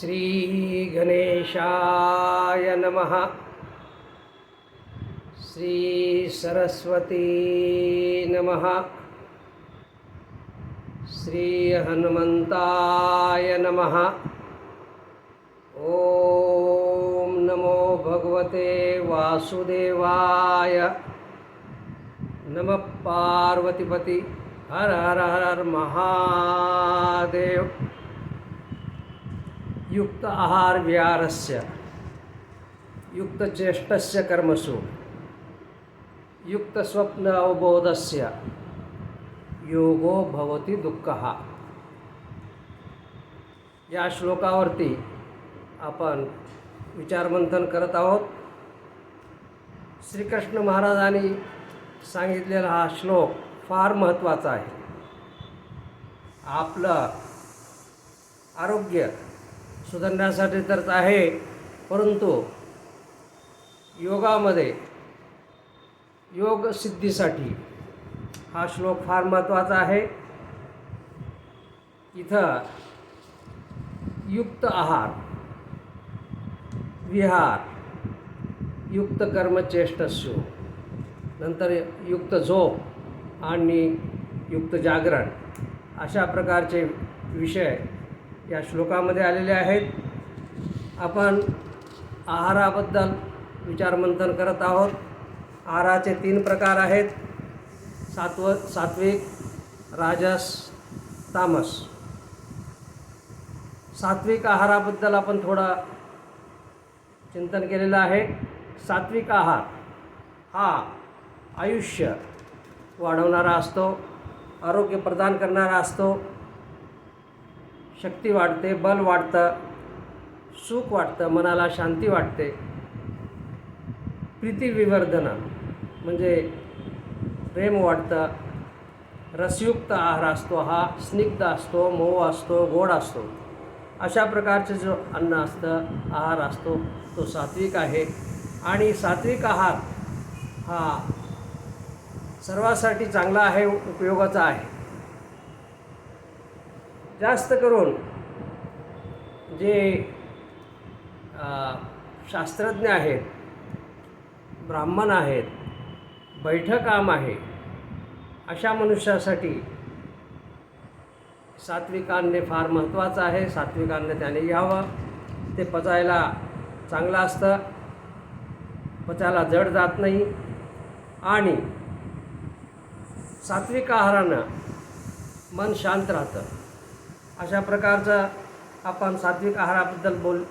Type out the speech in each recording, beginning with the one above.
श्रीगणेशाय नमः। श्रीसरस्वती नमः। श्रीहनुमन्ताय नमः। ॐ नमो भगवते वासुदेवाय। नमः पार्वतीपति। हर हर हर हर महादेव। युक्त आहार विहारस्य युक्तचेष्टस्य कर्मसु युक्तस्वप्न अवबोधस्य योगो भवती दुःखः। या श्लोकावरती आपण विचारमंथन करत आहोत. श्रीकृष्ण महाराजांनी सांगितलेला हा श्लोक फार महत्त्वाचा आहे. आपलं आरोग्य सुधारण्यासाठी तर आहे परंतु योगामध्ये योग सिद्धीसाठी हा श्लोक फार महत्त्वाचा आहे. इथं युक्त आहार विहार युक्त कर्मचेष्टस्यू नंतर युक्त झोप आणि युक्त जागरण अशा प्रकारचे विषय या श्लोकामध्ये आलेले आहेत. आपण आहाराबद्दल विचारमंथन करत आहोत. आहाराचे तीन प्रकार आहेत. सात्व सात्विक राजस तामस. सात्विक आहाराबद्दल आपण थोडं चिंतन केलेलं आहे. सात्विक आहार हा आयुष्य वाढवणारा असतो आरोग्य प्रदान करणारा असतो शक्ती वाढते बल वाढतं सुख वाटतं मनाला शांती वाटते. प्रीतिविवर्धन म्हणजे प्रेम वाढतं रसयुक्त आहार असतो हा स्निग्ध असतो मऊ असतो गोड असतो. अशा प्रकारचे जो अन्न असतं आहार असतो तो सात्विक आहे. आणि सात्विक आहार हा सर्वासाठी चांगला आहे उपयोगाचा आहे. जास्त करून जे शास्त्रज्ञ आहेत ब्राह्मण आहेत बैठकाम आहे अशा मनुष्यासाठी सात्विकांने फार महत्त्वाचं आहे. सात्विकांना त्याने घ्यावं ते पचायला चांगलं असतं. पचायला जड जात नाही. आणि सात्विक आहारानं मन शांत राहतं. अशा प्रकारचं आपण सात्विक आहाराबद्दल बोल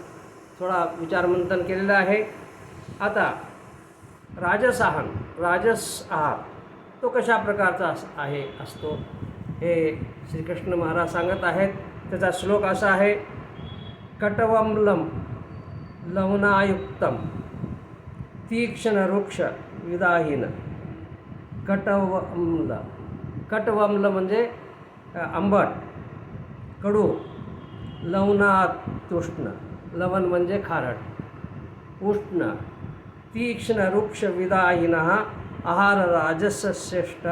थोडा विचारमंथन केलेलं आहे. आता राजस आहार राजस आहार तो कशा प्रकारचा अस आहे असतो? हे श्रीकृष्ण महाराज सांगत आहेत. त्याचा श्लोक असा आहे कटवमलम लवणायुक्तम तीक्ष्ण वृक्ष विदाहीन कटवमल कटवमल म्हणजे आंबट कडू लवणात उष्ण लवण म्हणजे खारट उष्ण तीक्ष्ण वृक्ष विदाहीन आहार राजस श्रेष्ठ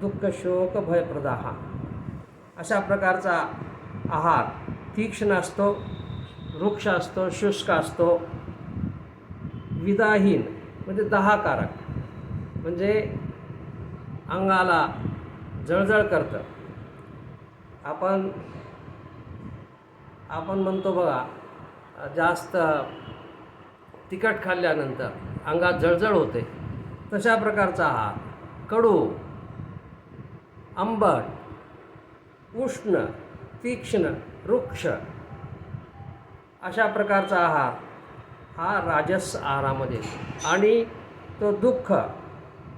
दुःख शोक भयप्रदाह अशा प्रकारचा आहार तीक्ष्ण असतो वृक्ष असतो शुष्क असतो. विदाहीन म्हणजे दहाकारक म्हणजे अंगाला जळजळ करतं. आपण आपण म्हणतो बघा जास्त तिखट खाल्ल्यानंतर अंगात जळजळ होते. तशा प्रकारचा आहार कडू आंबट उष्ण तीक्ष्ण वृक्ष अशा प्रकारचा आहार हा राजस आहारामध्ये आणि तो दुःख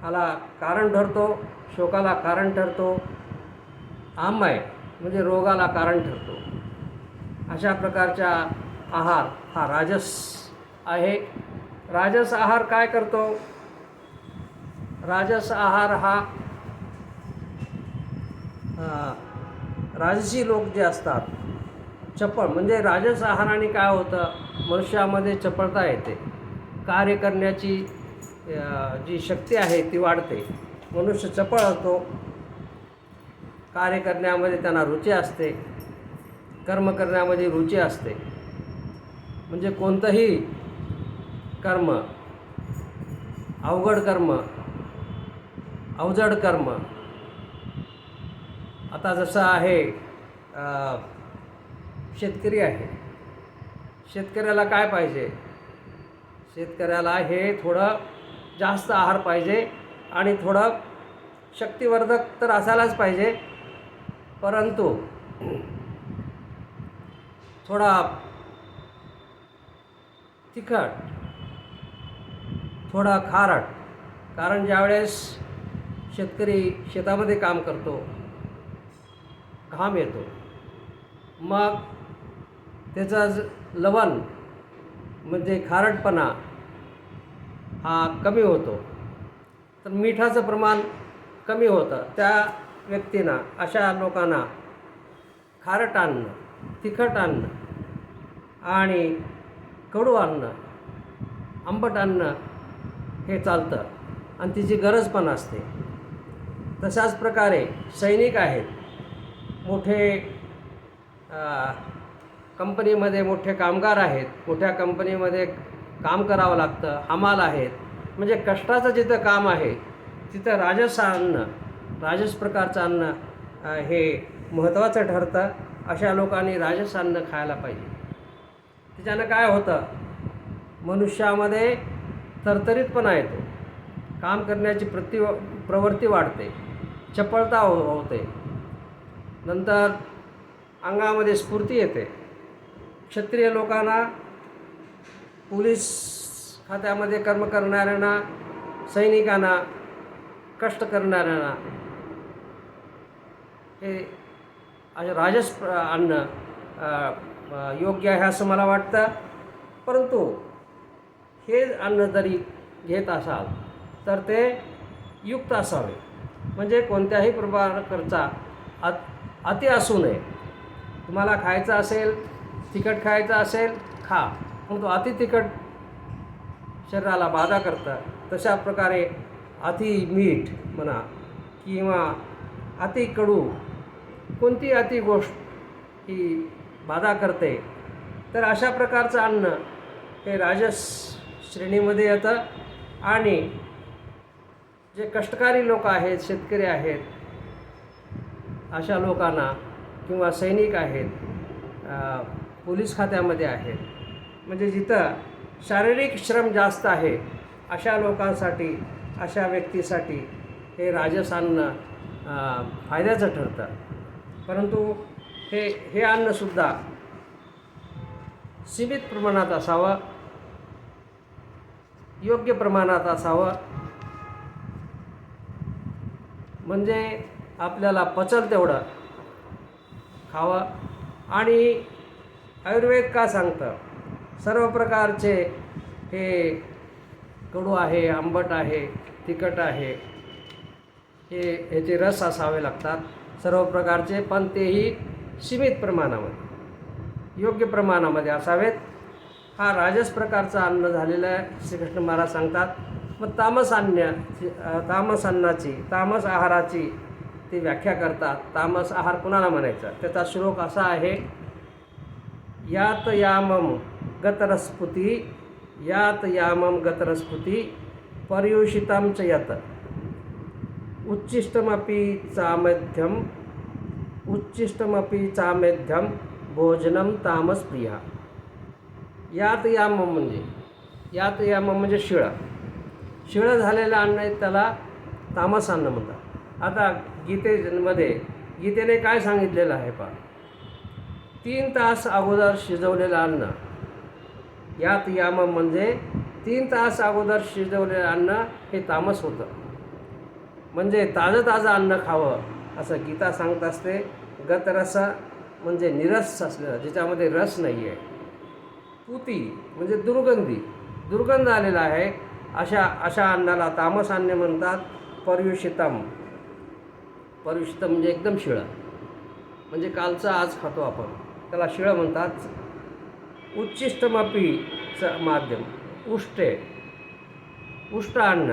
हाला कारण ठरतो शोकाला कारण ठरतो आमय म्हणजे रोगाला कारण ठरतो. अशा प्रकारचा आहार हा राजस आहे. राजस आहार काय करतो? राजस आहार हा राजसी लोक जे असतात चपळ म्हणजे राजस आहाराने काय होतं? मनुष्यामध्ये चपळता येते. कार्य करण्याची जी शक्ती आहे ती वाढते. मनुष्य चपळ असतो. कार्य करण्यामध्ये त्यांना रुची असते. कर्म करण्यामध्ये रुची असते. म्हणजे कोणतंही कर्म अवघड कर्म अवजड कर्म आता जसं आहे शेतकरी आहे. शेतकऱ्याला काय पाहिजे? शेतकऱ्याला हे थोडं जास्त आहार पाहिजे आणि थोडं शक्तिवर्धक तर असायलाच पाहिजे. परंतु थोडा तिखट थोडा खारट. कारण ज्यावेळेस शेतकरी शेतामध्ये काम करतो घाम येतो मग त्याचा ज- लवण म्हणजे खारटपणा हा कमी होतो. तर मिठाचं प्रमाण कमी होतं. त्या व्यक्तींना अशा लोकांना खारट आणणं तिखट अन्न आणि कडू अन्न आंबट अन्न हे चालतं आणि तिची गरज पण असते. तशाच प्रकारे सैनिक आहेत. मोठे कंपनीमध्ये मोठे कामगार आहेत. मोठ्या कंपनीमध्ये काम करावं लागतं हमाल आहेत. म्हणजे कष्टाचं जिथं काम आहे तिथं राजस अन्न राजस प्रकारचं अन्न हे महत्त्वाचं ठरतं. अशा लोकांनी राजस्थान खायला पाहिजे. त्याच्यानं काय होतं मनुष्यामध्ये तरतरीतपणा येतो. काम करण्याची प्रति प्रवृत्ती वाढते. चपळता हो होते. नंतर अंगामध्ये स्फूर्ती येते. क्षत्रिय लोकांना पोलीस खात्यामध्ये कर्म करणाऱ्यांना सैनिकांना कष्ट करणाऱ्यांना हे असे राजस अन्न योग्य आहे असं मला वाटतं. परंतु हे अन्न जरी घेत असाल तर ते युक्त असावे. म्हणजे कोणत्याही प्रकारचा अत अति असू नये. तुम्हाला खायचं असेल तिखट खायचं असेल खा. परंतु अति तिखट शरीराला बाधा करतं तशा प्रकारे अति मीठ म्हणा किंवा अति कडू कोणती अति गोष्ट ही बाधा करते? तर अशा प्रकारचं अन्न हे राजस श्रेणीमध्ये येतं आणि जे कष्टकारी लोक आहेत शेतकरी आहेत अशा लोकांना किंवा सैनिक आहेत पोलीस खात्यामध्ये आहेत म्हणजे जिथं शारीरिक श्रम जास्त आहे अशा लोकांसाठी अशा व्यक्तीसाठी हे राजस अन्न फायद्याचं ठरतं. परंतु हे हे अन्नसुद्धा सीमित प्रमाणात असावं योग्य प्रमाणात असावं. म्हणजे आपल्याला पचल तेवढं खावं. आणि आयुर्वेद का सांगतं? सर्व प्रकारचे हे कडू आहे आंबट आहे तिखट आहे हे ह्याचे रस असावे लागतात. सर्व प्रकारचे पण तेही सीमित प्रमाणामध्ये. योग्य प्रमाणामध्ये असावेत. हा राजस प्रकारचं अन्न झालेलं आहे श्रीकृष्ण महाराज सांगतात. मग तामस अन्न तामस अन्नाची तामस आहाराची ती व्याख्या करतात. तामस आहार कुणाला म्हणायचा? त्याचा श्लोक असा आहे यात यामम गतरस्फुती यात यामम गतरस्फुती पर्युषितं च यत। उच्चिष्टमपि चामध्यम उच्चिष्टमपि चामेध्यम भोजनम तामस प्रिया यात याम म्हणजे यात याम म्हणजे शिळं। शिळं झालेलं अन्न आहे त्याला तामस अन्न म्हणतात। आता गीतेमध्ये गीतेने काय सांगितलेलं आहे पा तीन तास अगोदर शिजवलेलं अन्न। यात याम म्हणजे तीन तास अगोदर शिजवलेलं अन्न हे तामस होतं। म्हणजे ताजं ताजं अन्न खावं असं गीता सांगत असते गतरस म्हणजे निरस असलेला ज्याच्यामध्ये रस नाही आहे पुती म्हणजे दुर्गंधी. दुर्गंध आलेला आहे. अशा अशा अन्नाला तामस अन्न म्हणतात पर्युषितम. पर्युषितम म्हणजे एकदम शिळं. म्हणजे कालचं आज खातो आपण. त्याला शिळं म्हणतात. उच्चिष्टमापीचं माध्यम. उष्टे. उष्ट अन्न.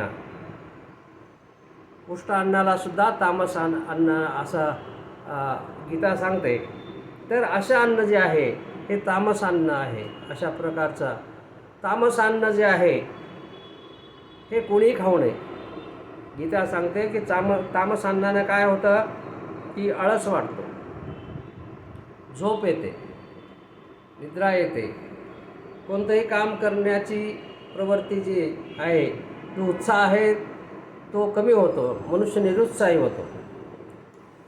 पुष्ट अन्नालासुद्धा तामस अन्न अन्न असं गीता सांगते. तर असे अन्न जे आहे हे तामस अन्न आहे अशा प्रकारचं. तामस अन्न जे आहे हे कोणीही खाऊ नये. गीता सांगते की ताम तामस अन्नानं काय होतं? की आळस वाटतो झोप येते. निद्रा येते. कोणतंही काम करण्याची प्रवृत्ती जी आहे तो उत्साह आहे तो कमी होतो मनुष्य निरुत्साही होतो.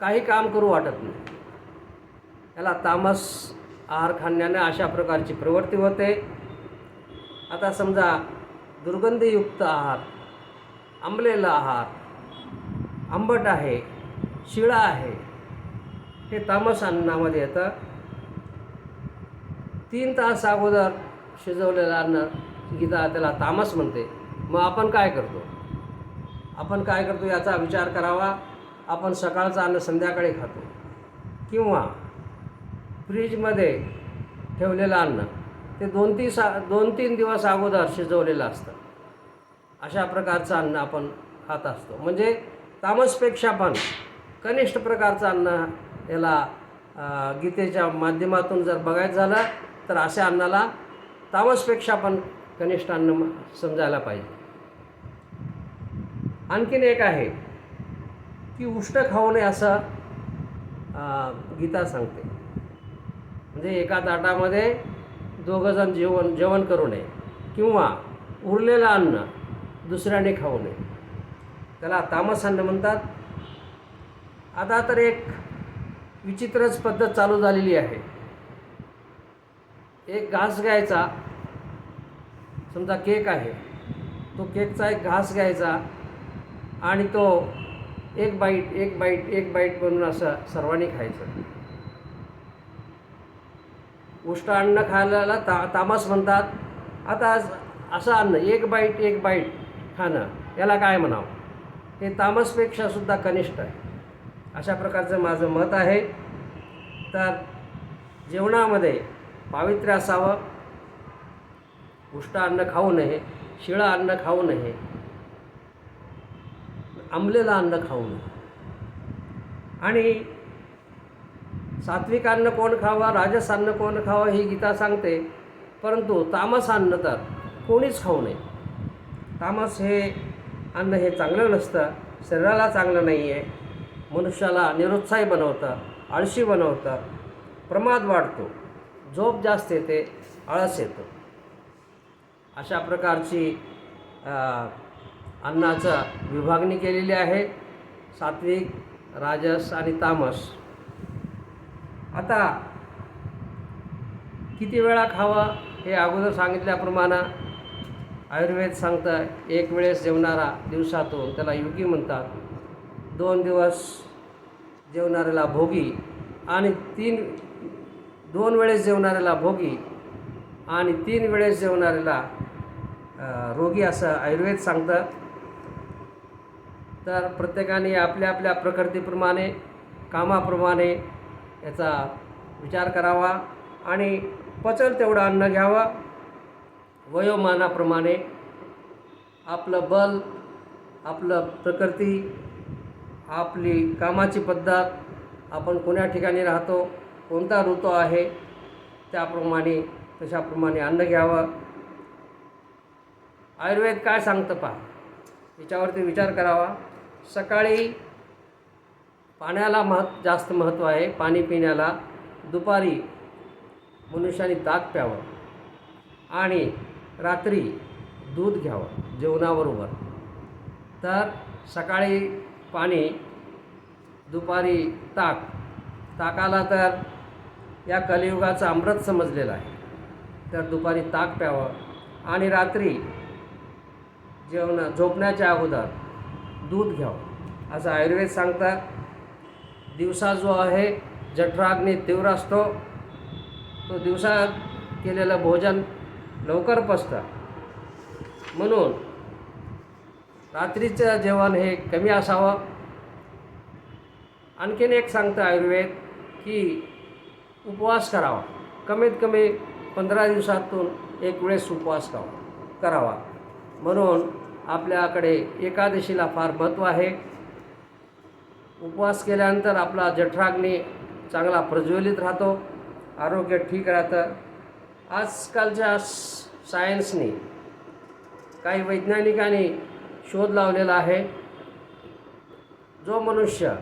काही काम करू वाटत नाही. याला तामस आहार खाण्याने अशा प्रकारची प्रवृत्ती होते. आता समजा दुर्गंधीयुक्त आहार आंबलेला आहार आंबट आहे शिळा आहे हे तामस अन्नामध्ये येतं. तीन तास अगोदर शिजवलेलं अन्न गीता त्याला तामस म्हणते. मग आपण काय करतो? आपण काय करतो याचा विचार करावा. आपण सकाळचं अन्न संध्याकाळी खातो. किंवा फ्रीजमध्ये ठेवलेलं अन्न ते दोन तीन सा दोन तीन दिवस अगोदर शिजवलेलं असतं. अशा प्रकारचं अन्न आपण खात असतो. म्हणजे तामसपेक्षा पण कनिष्ठ प्रकारचं अन्न याला गीतेच्या माध्यमातून जर बघायचं झालं तर अशा अन्नाला तामसपेक्षा पण कनिष्ठ अन्न म- समजायला पाहिजे. आणखीन एक आहे. की उष्ट खाऊ नये असं गीता सांगते. म्हणजे एका ताटामध्ये दोघंजण जेवण जेवण करू नये. किंवा उरलेलं अन्न दुसऱ्याने खाऊ नये. त्याला तामस अन्न म्हणतात. आता तर एक विचित्रच पद्धत चालू झालेली आहे. एक घास घ्यायचा. समजा केक आहे. तो केकचा एक घास घ्यायचा. आणि तो एक बाईट एक बाईट एक बाईट बनून असं सर्वांनी खायचं. उष्ट अन्न खायला ता तामस म्हणतात. आता असं अन्न एक बाईट एक बाईट खाणं याला काय म्हणावं? हे तामसपेक्षा सुद्धा कनिष्ठ आहे. अशा प्रकारचं माझं मत आहे. तर जेवणामध्ये पावित्र्य असावं. उष्ट अन्न खाऊ नये शिळं अन्न खाऊ नये. आंबलेलं अन्न खाऊ नये. आणि सात्विक अन्न कोण खावा राजस अन्न कोण खावा ही गीता सांगते. परंतु तामस अन्न तर कोणीच खाऊ नये. तामस हे अन्न हे चांगलं नसतं शरीराला चांगलं नाही आहे मनुष्याला निरुत्साही बनवतं आळशी बनवतं प्रमाद वाढतो. झोप जास्त येते आळस येतो. अशा प्रकारची अन्नाचं विभागणी केलेली आहे. सात्विक राजस आणि तामस. आता किती वेळा खावं हे अगोदर सांगितल्याप्रमाणे आयुर्वेद सांगतं एक वेळेस जेवणारा दिवसातून त्याला योगी म्हणतात. दोन दिवस जेवणाऱ्याला भोगी आणि तीन दोन वेळेस जेवणाऱ्याला भोगी आणि तीन वेळेस जेवणाऱ्याला रोगी असं आयुर्वेद सांगतं. तर प्रत्येकाने आपल्या आपल्या प्रकृतीप्रमाणे कामाप्रमाणे याचा विचार करावा आणि पचल तेवढं अन्न घ्यावं. वयोमानाप्रमाणे आपलं बल आपलं प्रकृती आपली कामाची पद्धत आपण कोण्या ठिकाणी राहतो कोणता ऋतू आहे त्याप्रमाणे तशाप्रमाणे अन्न घ्यावं. आयुर्वेद काय सांगतं पहा? याच्यावरती विचार करावा. सकाळी पाण्याला महत् जास्त महत्त्व आहे. पाणी पिण्याला दुपारी मनुष्याने ताक प्यावं आणि रात्री दूध घ्यावं जेवणाबरोबर. तर सकाळी पाणी दुपारी ताक. ताकाला तर या कलियुगाचं अमृत समजलेलं आहे. तर दुपारी ताक प्यावं आणि रात्री जेवण झोपण्याच्या अगोदर दूध घ्यावं. असं आयुर्वेद सांगतात दिवसा जो आहे जठराग्नी तीव्र असतो. तो दिवसा केलेलं भोजन लवकर पचतं. म्हणून रात्रीचं जेवण हे कमी असावं. आणखीन एक सांगतं आयुर्वेद की उपवास करावा. कमीत कमी पंधरा दिवसातून एक वेळेस उपवास करावा. करावा. म्हणून आपल्याकडे एकादशीला फार महत्त्व आहे. उपवास केल्यानंतर आपला जठराग्नी चांगला प्रज्वलित राहतो. आरोग्य ठीक राहतं. आजकालच्या स- सायन्सने काही वैज्ञानिकांनी शोध लावलेला आहे. जो मनुष्य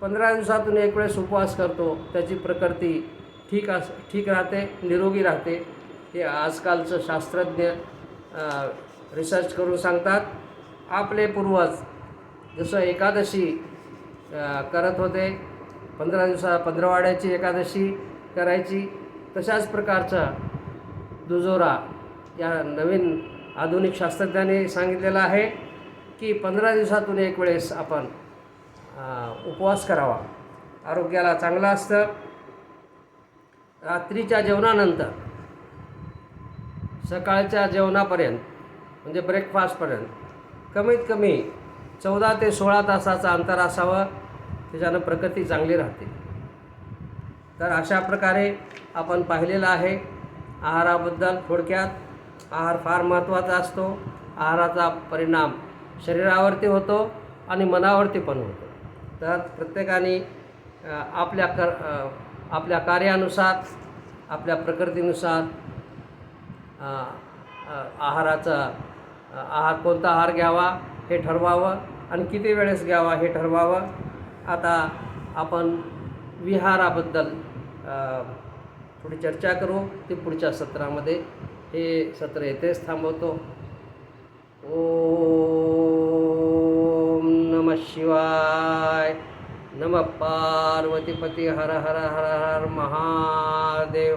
पंधरा दिवसातून एक वेळेस उपवास करतो त्याची प्रकृती ठीक अस ठीक राहते निरोगी राहते. हे आजकालचं शास्त्रज्ञ रिसर्च करून सांगतात. आपले पूर्वज जसं एकादशी करत होते पंधरा दिवसा पंधरवाड्याची एकादशी करायची तशाच प्रकारचा दुजोरा या नवीन आधुनिक शास्त्रज्ञांनी सांगितलेलं आहे की पंधरा दिवसातून एक वेळेस आपण उपवास करावा. आरोग्याला चांगलं असतं. रात्रीच्या जेवणानंतर सकाळच्या जेवणापर्यंत म्हणजे ब्रेकफास्टपर्यंत कमीत कमी चौदा ते सोळा तासाचं अंतर असावं. त्याच्यानं प्रकृती चांगली राहते. तर अशा प्रकारे आपण पाहिलेलं आहे. आहाराबद्दल थोडक्यात आहार फार महत्त्वाचा असतो. आहाराचा परिणाम शरीरावरती होतो आणि मनावरती पण होतो. तर प्रत्येकाने आपल्या कर आपल्या कार्यानुसार आपल्या प्रकृतीनुसार आहाराचा आहार कोणता आहार घ्यावा हे ठरवावं आणि किती वेळेस घ्यावा हे ठरवावं. आता आपण विहाराबद्दल थोडी चर्चा करू. ती पुढच्या सत्रामध्ये हे सत्र येथेच थांबवतो. ओम नम शिवाय. नम पार्वतीपती. हर हर हर हर महादेव.